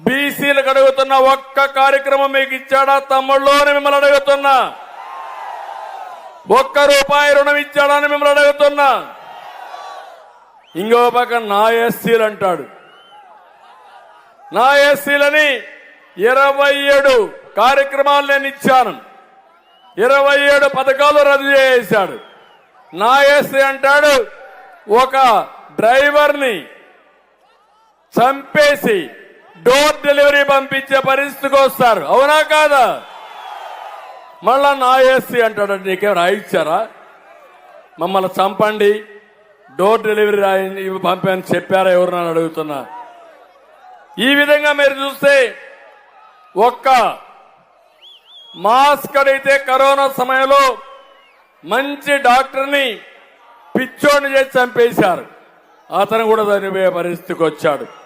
బీసీలకు అడుగుతున్న ఒక్క కార్యక్రమం మీకు ఇచ్చాడా? తమ్ముళ్ళు అని మిమ్మల్ని అడుగుతున్నా. ఒక్క రూపాయి రుణం ఇచ్చాడా అని మిమ్మల్ని అడుగుతున్నా. ఇంకో పక్క నా ఎస్సీలు అంటాడు. నా ఎస్సీలని ఇరవై ఏడు కార్యక్రమాలు నేను ఇచ్చాను. ఇరవై ఏడు పథకాలు రద్దు చేశాడు. నా ఎస్సీ అంటాడు ఒక డ్రైవర్ని చంపేసి డోర్ డెలివరీ పంపించే పరిస్థితికి వస్తారు. అవునా కాదా? మళ్ళా నా ఎస్సీ అంటాడు నీకేం రాయిచ్చారా మమ్మల్ని చంపండి. డోర్ డెలివరీ రాయి ఇవి పంపని చెప్పారా ఎవరు నన్ను అడుగుతున్నా. ఈ విధంగా మీరు చూస్తే ఒక్క మాస్క్ అడిగితే కరోనా సమయంలో మంచి డాక్టర్ని పిచ్చోడిని చేసి చంపేశారు. అతను కూడా చనిపోయే పరిస్థితికి వచ్చాడు.